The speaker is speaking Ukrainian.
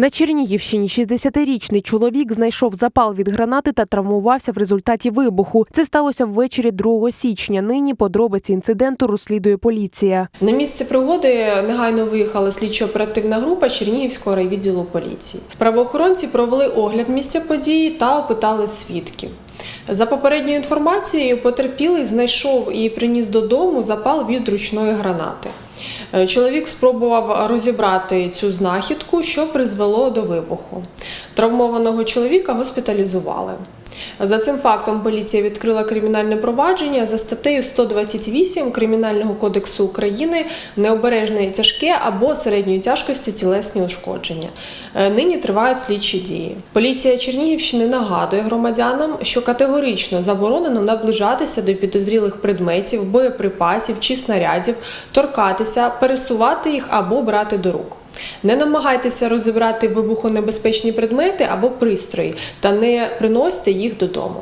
На Чернігівщині 60-річний чоловік знайшов запал від гранати та травмувався в результаті вибуху. Це сталося ввечері 2 січня. Нині подробиці інциденту розслідує поліція. На місце пригоди негайно виїхала слідчо-оперативна група Чернігівського райвідділу поліції. Правоохоронці провели огляд місця події та опитали свідків. За попередньою інформацією, потерпілий знайшов і приніс додому запал від ручної гранати. Е, Чоловік спробував розібрати цю знахідку, що призвело до вибуху. Травмованого чоловіка госпіталізували. За цим фактом поліція відкрила кримінальне провадження за статтею 128 Кримінального кодексу України необережне тяжке або середньої тяжкості тілесні ушкодження. Е, Нині тривають слідчі дії. Поліція Чернігівщини нагадує громадянам, що категорично заборонено наближатися до підозрілих предметів, боєприпасів чи снарядів, торкатися, пересувати їх або брати до рук. Не намагайтеся розібрати вибухонебезпечні предмети або пристрої та не приносьте їх додому.